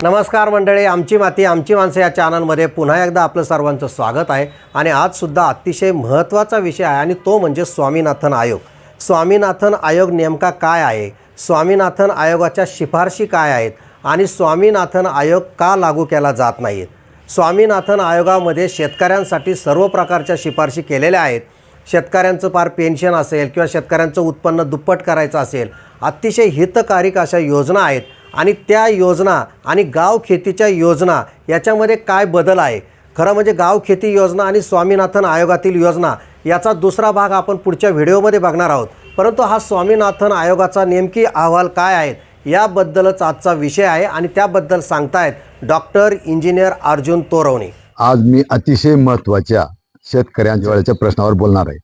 नमस्कार मंडळी आमची माती आमची माणसं या चॅनलमध्ये पुन्हा एकदा आपलं सर्वांचं स्वागत आहे. आणि आजसुद्धा अतिशय महत्त्वाचा विषय आहे आणि तो म्हणजे स्वामीनाथन आयोग. स्वामीनाथन आयोग नेमका काय आहे? स्वामीनाथन आयोगाच्या शिफारशी काय आहेत? आणि स्वामीनाथन आयोग का लागू केला जात नाही स्वामीनाथन आयोगामध्ये शेतकऱ्यांसाठी सर्व प्रकारच्या शिफारशी केलेल्या आहेत. शेतकऱ्यांचं फार पेन्शन असेल किंवा शेतकऱ्यांचं उत्पन्न दुप्पट करायचं असेल अतिशय हितकारक अशा योजना आहेत. आणि त्या योजना आणि गाव खेतीच्या योजना याच्यामध्ये काय बदल आहे? खरं म्हणजे गाव खेती योजना आणि स्वामीनाथन आयोगातील योजना याचा दुसरा भाग आपण पुढच्या व्हिडिओमध्ये बघणार आहोत. परंतु हा स्वामीनाथन आयोगाचा नेमकी अहवाल काय आहेत याबद्दलच आजचा विषय आहे आणि त्याबद्दल सांगतायत डॉक्टर इंजिनियर अर्जुन तोरवणे. आज मी अतिशय महत्त्वाच्या शेतकऱ्यांच्या प्रश्नावर बोलणार आहे.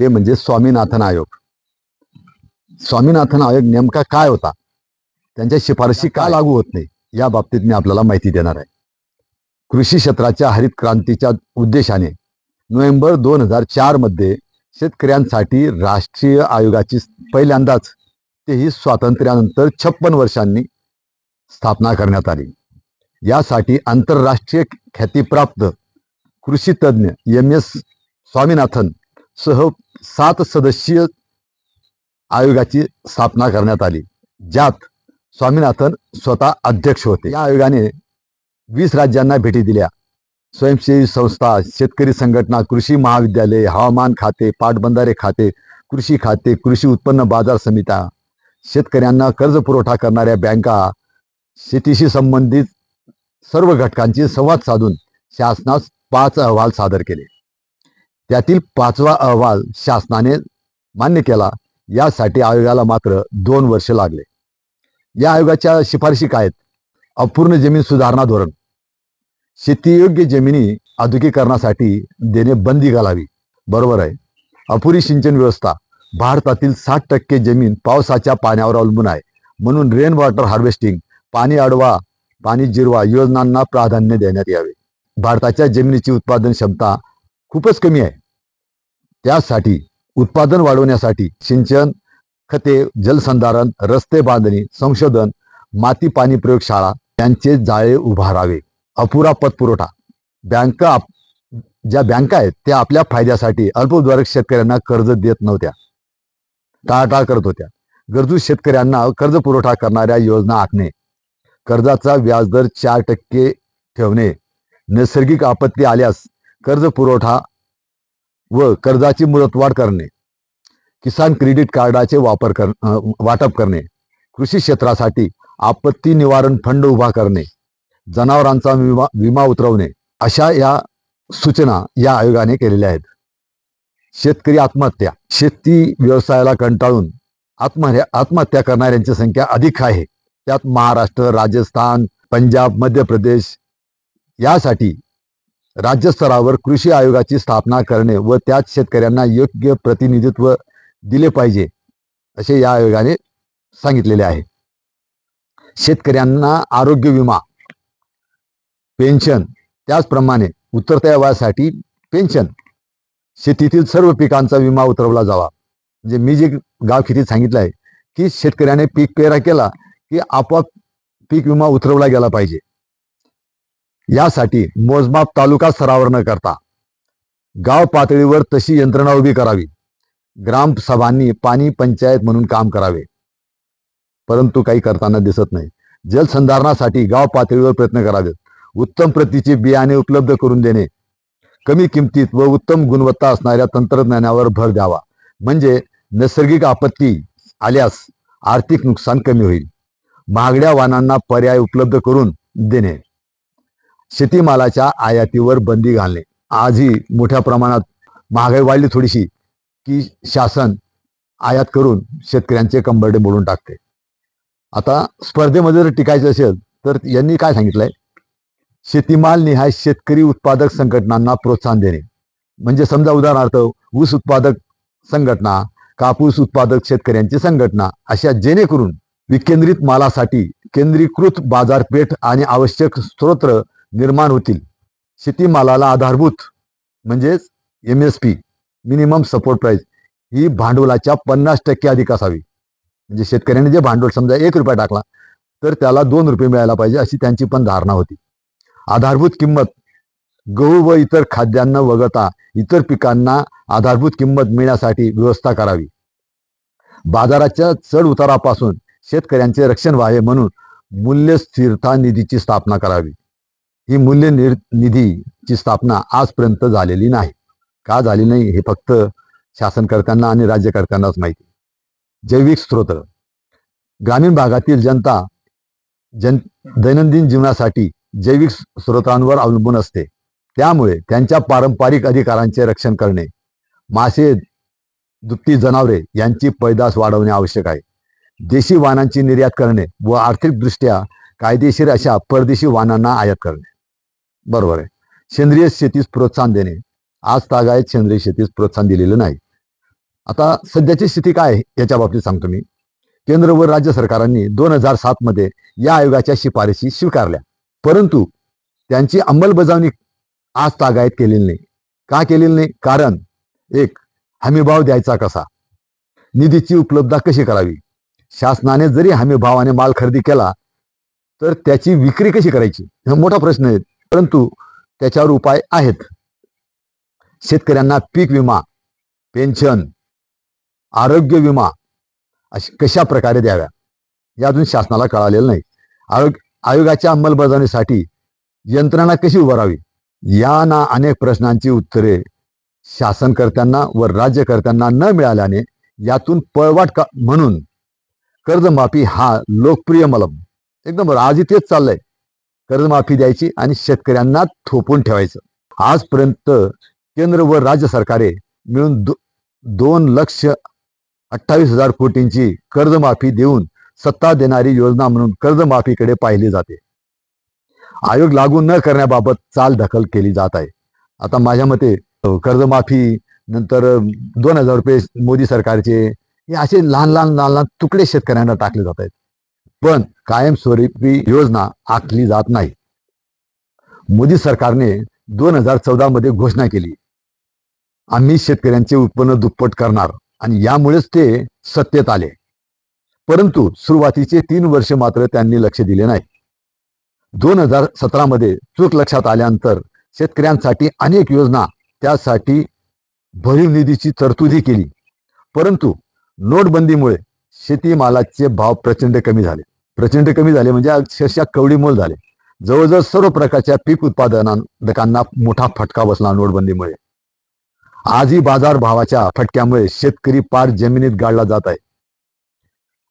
ते म्हणजे स्वामीनाथन आयोग. स्वामीनाथन आयोग नेमका काय होता? त्यांच्या शिफारशी का लागू होत नाही या बाबतीत मी आपल्याला माहिती देणार आहे. कृषी क्षेत्राच्या हरित क्रांतीच्या उद्देशाने नोव्हेंबर दोन हजार चारमध्ये शेतकऱ्यांसाठी राष्ट्रीय आयोगाची पहिल्यांदाच तेही स्वातंत्र्यानंतर छप्पन वर्षांनी स्थापना करण्यात आली. यासाठी आंतरराष्ट्रीय ख्यातीप्राप्त कृषी तज्ज्ञ एम एस स्वामीनाथन सह सात सदस्यीय आयोगाची स्थापना करण्यात आली ज्यात स्वामीनाथन स्वतः अध्यक्ष होते. या आयोगाने वीस राज्यांना भेटी दिल्या. स्वयंसेवी संस्था शेतकरी संघटना कृषी महाविद्यालय हवामान खाते पाटबंधारे खाते कृषी खाते कृषी उत्पन्न बाजार समित्या शेतकऱ्यांना कर्ज पुरवठा करणाऱ्या बँका शेतीशी संबंधित सर्व घटकांची संवाद साधून शासनास पाच अहवाल सादर केले. त्यातील पाचवा अहवाल शासनाने मान्य केला. यासाठी आयोगाला मात्र दोन वर्ष लागले. या आयोगाच्या शिफारशी काय आहेत? अपूर्ण जमीन सुधारणा धोरण. शेतीयोग्य जमिनी आधुकीकरणासाठी देणे बंदी घालावी. बरोबर आहे. अपुरी सिंचन व्यवस्था. भारतातील साठ टक्के जमीन पावसाच्या पाण्यावर अवलंबून आहे. म्हणून रेन वॉटर हार्वेस्टिंग पाणी अडवा पाणी जिरवा योजनांना प्राधान्य देण्यात यावे. भारताच्या जमिनीची उत्पादन क्षमता खूपच कमी आहे. त्यासाठी उत्पादन वाढवण्यासाठी सिंचन खते जलसंधारण रस्ते बांधणी संशोधन माती पाणी प्रयोगशाळा यांचे जाळे उभारावे अपुरा पतपुरवठा बँका आप- ज्या बँका आहेत त्या आपल्या फायद्यासाठी अल्पद्वारक शेतकऱ्यांना कर्ज देत नव्हत्या. टाळाटाळ करत होत्या. गरजू शेतकऱ्यांना कर्ज पुरवठा करणाऱ्या योजना आखणे. कर्जाचा व्याजदर चार टक्के ठेवणे. नैसर्गिक आपत्ती आल्यास कर्ज पुरवठा व कर्जाची मुदतवाढ करणे. किसान क्रेडिट कार्डाचे वापर कर वाटप करणे कृषी क्षेत्रासाठी आपत्ती निवारण फंड उभा करणे जनावरांचा विमा विमा उतरवणे अशा या सूचना या आयोगाने केलेल्या आहेत. शेतकरी आत्महत्या शेती व्यवसायाला कंटाळून आत्महत्या आत्महत्या करणाऱ्यांची संख्या अधिक आहे. त्यात महाराष्ट्र राजस्थान पंजाब मध्य प्रदेश यासाठी राज्यस्तरावर कृषी आयोगाची स्थापना करणे व त्यात शेतकऱ्यांना योग्य प्रतिनिधित्व दिले पाहिजे असे या आयोगाने सांगितलेले आहे. शेतकऱ्यांना आरोग्य विमा पेन्शन त्याचप्रमाणे उतरत्या वयासाठी पेन्शन शेतीतील सर्व पिकांचा विमा उतरवला जावा. म्हणजे मी जे गाव खेतीत सांगितलं आहे की शेतकऱ्याने पीक पेरा केला की आपोआप पीक विमा उतरवला गेला पाहिजे. यासाठी मोजमाप तालुका स्तरावर न करता गाव पातळीवर तशी यंत्रणा उभी करावी. ग्रामसभांनी पाणी पंचायत म्हणून काम करावे. परंतु काही करताना दिसत नाही. जलसंधारणासाठी गाव पातळीवर प्रयत्न करावेत. उत्तम प्रतीचे बियाणे उपलब्ध करून देणे. कमी किमतीत व उत्तम गुणवत्ता असणाऱ्या तंत्रज्ञानावर भर द्यावा. म्हणजे नैसर्गिक आपत्ती आल्यास आर्थिक नुकसान कमी होईल. महागड्या वाहनांना पर्याय उपलब्ध करून देणे. शेतीमालाच्या आयातीवर बंदी घालणे. आजही मोठ्या प्रमाणात महागाई वाढली थोडीशी. की शासन आयात करून शेतकऱ्यांचे कंबरडे बोलून टाकते. आता स्पर्धेमध्ये जर टिकायचं असेल तर यांनी काय सांगितलंय? शेतीमाल निहाय शेतकरी उत्पादक संघटनांना प्रोत्साहन देणे. म्हणजे समजा उदाहरणार्थ ऊस उत्पादक संघटना कापूस उत्पादक शेतकऱ्यांची संघटना अशा जेणेकरून विकेंद्रित मालासाठी केंद्रीकृत बाजारपेठ आणि आवश्यक स्त्रोत्र निर्माण होतील. शेतीमालाला आधारभूत म्हणजेच M S P minimum support price ही भांडवलाच्या पन्नास टक्के अधिक असावी. म्हणजे शेतकऱ्याने जे भांडवल समजा एक रुपया टाकला तर त्याला दोन रुपये मिळायला पाहिजे अशी त्यांची पण धारणा होती. आधारभूत किंमत गहू व इतर खाद्यान्न वगळता इतर पिकांना आधारभूत किंमत मिळण्यासाठी व्यवस्था करावी. बाजाराच्या चढ उतारापासून शेतकऱ्यांचे रक्षण व्हावे म्हणून मूल्य स्थिरता निधीची स्थापना करावी. ही मूल्य निर निधीची स्थापना आजपर्यंत झालेली नाही. का झाली नाही हे फक्त शासनकर्त्यांना आणि राज्यकर्त्यांनाच माहिती. जैविक स्रोत. ग्रामीण भागातील जनता जन दैनंदिन जीवनासाठी जैविक स्रोतांवर अवलंबून असते. त्यामुळे त्यांच्या पारंपरिक अधिकारांचे रक्षण करणे मासे दुभती जनावरे यांची पैदास वाढवणे आवश्यक आहे. देशी वाहनांची निर्यात करणे व आर्थिकदृष्ट्या कायदेशीर अशा परदेशी वाहनांना आयात करणे. बरोबर आहे. सेंद्रिय शेतीस प्रोत्साहन देणे आज तागायत सेंद्रिय शेतीस प्रोत्साहन दिलेलं नाही. आता सध्याची स्थिती काय आहे याच्या बाबतीत सांगतो मी. केंद्र व राज्य सरकारांनी दोन हजार सात मध्ये या आयोगाच्या शिफारशी स्वीकारल्या. परंतु त्यांची अंमलबजावणी आज तागायत केलेली नाही. का केलेली नाही? कारण एक हमीभाव द्यायचा कसा? निधीची उपलब्धता कशी करावी? शासनाने जरी हमीभावाने माल खरेदी केला तर त्याची विक्री कशी करायची? हा मोठा प्रश्न आहे. परंतु त्याच्यावर उपाय आहेत. शेतकऱ्यांना पीक विमा पेन्शन आरोग्य विमा अशी कशा प्रकारे द्याव्या? या अजून शासनाला कळालेलं नाही. आयोग आयोगाच्या अंमलबजावणीसाठी यंत्रणा कशी उभारावी या ना अनेक प्रश्नांची उत्तरे शासनकर्त्यांना व राज्यकर्त्यांना न मिळाल्याने यातून पळवाट का? म्हणून कर्जमाफी हा लोकप्रिय मलम. एकदम बरं आजही तेच चाललंय. कर्जमाफी द्यायची आणि शेतकऱ्यांना थोपून ठेवायचं. आजपर्यंत केंद्र व राज्य सरकारे मिळून दो, दोन लक्ष अठ्ठावीस हजार कोटींची कर्जमाफी देऊन सत्ता देणारी योजना म्हणून कर्जमाफीकडे पाहिली जाते. आयोग लागू न करण्याबाबत चाल दखल केली जात आहे. आता माझ्या मते कर्जमाफी नंतर दोन हजार रुपये मोदी सरकारचे हे असे लहान लहान लहान लहान तुकडे शेतकऱ्यांना टाकले जात आहेत. पण कायमस्वरूपी योजना आखली जात नाही. मोदी सरकारने दोन हजार चौदा मध्ये घोषणा केली. आम्ही शेतकऱ्यांचे उत्पन्न दुप्पट करणार आणि यामुळेच ते सत्तेत आले. परंतु सुरुवातीचे तीन वर्ष मात्र त्यांनी लक्ष दिले नाही. दोन हजार सतरा मध्ये चूक लक्षात आल्यानंतर शेतकऱ्यांसाठी अनेक योजना त्यासाठी भरीव निधीची तरतुदी केली. परंतु नोटबंदीमुळे शेतीमालाचे भाव प्रचंड कमी झाले. प्रचंड कमी झाले म्हणजे अक्षरशः कवडीमोल झाले. जवळजवळ सर्व प्रकारच्या पीक उत्पादनांना मोठा फटका बसला नोटबंदीमुळे. आजही बाजार भावाच्या फटक्यामुळे शेतकरी पार जमिनीत गाडला जात आहे.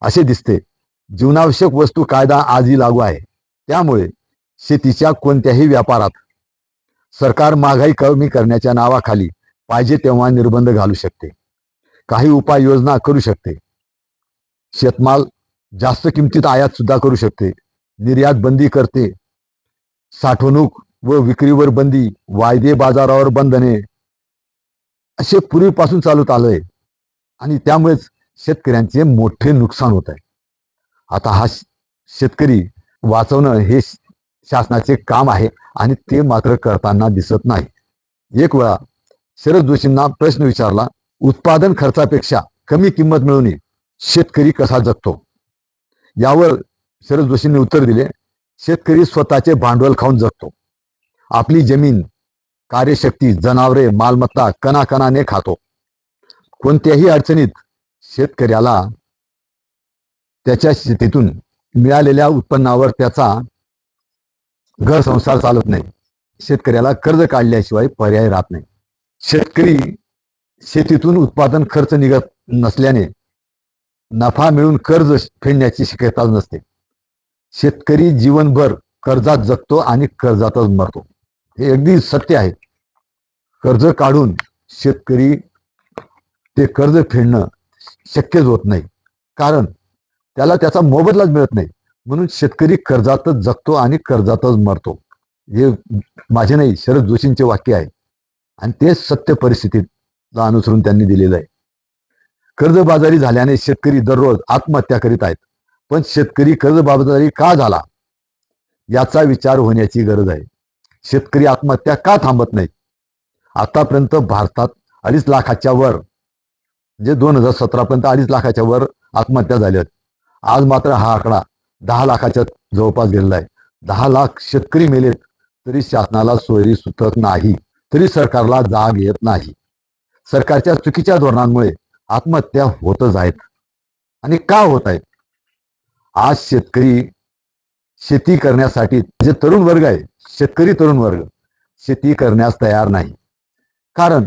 असे दिसते जीवनावश्यक वस्तू कायदा आजही लागू आहे. त्यामुळे शेतीच्या कोणत्याही व्यापारात सरकार महागाई कमी करण्याच्या नावाखाली पाहिजे तेव्हा निर्बंध घालू शकते. काही उपाययोजना करू शकते. शेतमाल जास्त किमतीत आयात सुद्धा करू शकते. निर्यात बंदी करते. साठवणूक व विक्रीवर बंदी वायदे बाजारावर बंधने असे पूर्वीपासून चालत आलंय. आणि त्यामुळेच शेतकऱ्यांचे मोठे नुकसान होत आहे. आता हा शेतकरी वाचवणं हे शासनाचे काम आहे आणि ते मात्र करताना दिसत नाही. एक वेळा शरद जोशींना प्रश्न विचारला उत्पादन खर्चापेक्षा कमी किंमत मिळवणे शेतकरी कसा जगतो? यावर शरद जोशींनी उत्तर दिले शेतकरी स्वतःचे भांडवल खाऊन जगतो. आपली जमीन कार्यशक्ती जनावरे मालमत्ता कणाकणाने खातो. कोणत्याही अडचणीत शेतकऱ्याला त्याच्या शेतीतून मिळालेल्या उत्पन्नावर त्याचा घर संसार चालत नाही. शेतकऱ्याला कर्ज काढल्याशिवाय पर्याय राहत नाही. शेतकरी शेतीतून उत्पादन खर्च निघत नसल्याने नफा मिळून कर्ज फेडण्याची शक्यता नसते. शेतकरी जीवनभर कर्जात जगतो आणि कर्जातच मरतो. हे अगदी सत्य आहे. कर्ज काढून शेतकरी ते कर्ज फेडणं शक्यच होत नाही. कारण त्याला त्याचा मोबदलाच मिळत नाही. म्हणून शेतकरी कर्जातच जगतो आणि कर्जातच मरतो. हे माझे नाही शरद जोशींचे वाक्य आहे. आणि ते सत्य परिस्थितीला अनुसरून त्यांनी दिलेलं आहे. कर्जबाजारी झाल्याने शेतकरी दररोज आत्महत्या करीत आहेत. पण शेतकरी कर्जबाजारी का झाला? याचा विचार होण्याची गरज आहे. शेतकरी आत्महत्या का थांबत नाही आतापर्यंत भारतात अडीच लाखाच्या वर म्हणजे दोन हजार सतरापर्यंत अडीच लाखाच्या वर आत्महत्या झाल्या आहेत. आज मात्र हा आकडा दहा लाखाच्या जवळपास गेलेला आहे. दहा लाख शेतकरी मेलेत तरी शासनाला सोयरी सुचत नाही तरी सरकारला जाग येत नाही. सरकारच्या चुकीच्या धोरणांमुळे आत्महत्या होतच आहेत. आणि का होत आहेत? आज शेतकरी शेती करण्यासाठी जे तरुण वर्ग आहे शेतकरी तरुण वर्ग शेती करण्यास तयार नाही. कारण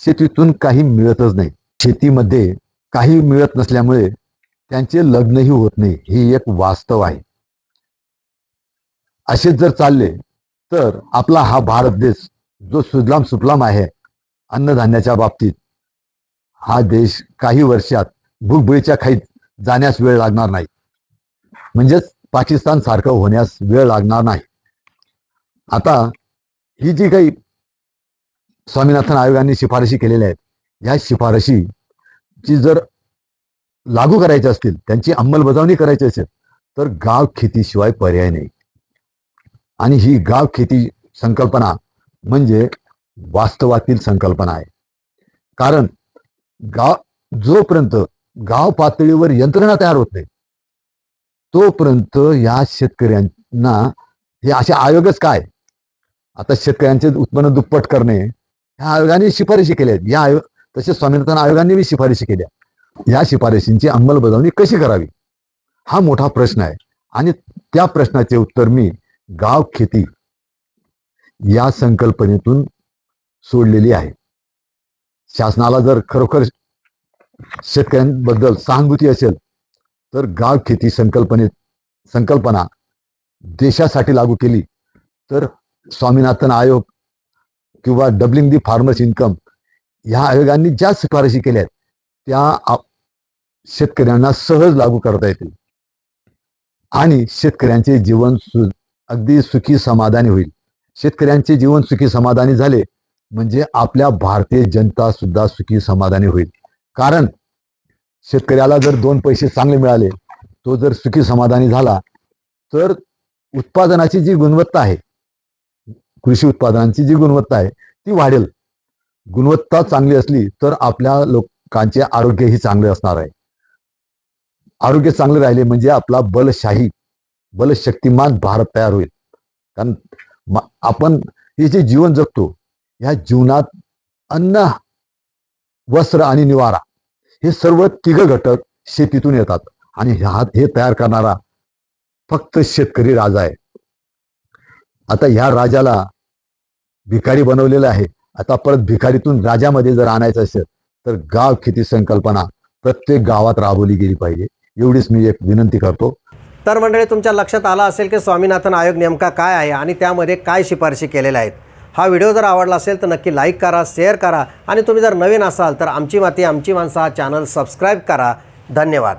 शेतीतून काही मिळतच नाही. शेतीमध्ये काही मिळत नसल्यामुळे त्यांचे लग्नही होत नाही. हे एक वास्तव आहे. असेच जर चालले तर आपला हा भारत देश जो सुजलाम सुफलाम आहे अन्नधान्याच्या बाबतीत हा देश काही वर्षात भूकबळीच्या खाईत जाण्यास वेळ लागणार नाही. म्हणजेच पाकिस्तान सारखं होण्यास वेळ लागणार नाही. आता ही जी काही स्वामीनाथन आयोगाने शिफारशी केलेल्या आहेत. या शिफारशी ची जर लागू करायची असतील त्यांची अंमलबजावणी करायची असेल तर गाव खेतीशिवाय पर्याय नाही. आणि ही गाव खेती संकल्पना म्हणजे वास्तवातील संकल्पना आहे. कारण गाव जोपर्यंत गाव पातळीवर यंत्रणा तयार होत नाही तोपर्यंत या शेतकऱ्यांना हे असे आयोगच काय? आता शेतकऱ्यांचे उत्पन्न दुप्पट करणे ह्या आयोगाने शिफारशी केल्या आहेत. या आयोग तसेच स्वामीनाथन आयोगाने बी शिफारशी केल्या. या शिफारशींची अंमलबजावणी कशी करावी? हा मोठा प्रश्न आहे. आणि त्या प्रश्नाचे उत्तर मी गाव खेती या संकल्पनेतून सोडलेली आहे. शासनाला जर खरोखर शेतकऱ्यांबद्दल सहानुभूती असेल तर गाव खेती संकल्पनेत संकल्पना देशासाठी लागू केली तर स्वामीनाथन आयोग किंवा डबलिंग दी फार्मर्स इन्कम ह्या आयोगांनी ज्या शिफारशी केल्या आहेत त्या शेतकऱ्यांना सहज लागू करता येतील. आणि शेतकऱ्यांचे जीवन सु अगदी सुखी समाधानी होईल. शेतकऱ्यांचे जीवन सुखी समाधानी झाले म्हणजे आपल्या भारतीय जनता सुद्धा सुखी समाधानी होईल. कारण शेतकऱ्याला जर दोन पैसे चांगले मिळाले तो जर सुखी समाधानी झाला तर उत्पादनाची जी गुणवत्ता आहे कृषी उत्पादनांची जी गुणवत्ता आहे ती वाढेल. गुणवत्ता चांगली असली तर आपल्या लोकांचे आरोग्यही चांगले असणार आहे. आरोग्य चांगले राहिले म्हणजे आपला बलशाही बलशक्तिमान भारत तयार होईल. कारण आपण हे जे जीवन जगतो ह्या जीवनात अन्न वस्त्र आणि निवारा हे सर्व तिघ घटक शेतीतून येतात. आणि ह्या हे तयार करणारा फक्त शेतकरी राजा आहे. आता ह्या राजाला भिकारी बनवलेलं आहे. आता परत भिकारीतून राजामध्ये जर आणायचं असेल तर गाव किती संकल्पना. प्रत्येक गावात राबवली गेली पाहिजे. एवढीच मी एक विनंती करतो. तर मंडळी तुमच्या लक्षात आला असेल की स्वामीनाथन आयोग नेमका काय आहे आणि त्यामध्ये काय शिफारशी केलेल्या आहेत? हा व्हिडिओ जर आवडला असेल तर नक्की लाईक करा शेअर करा आणि तुम्ही जर नवीन असाल तर आमची माती आमची माणसं हा चॅनल सबस्क्राईब करा. धन्यवाद.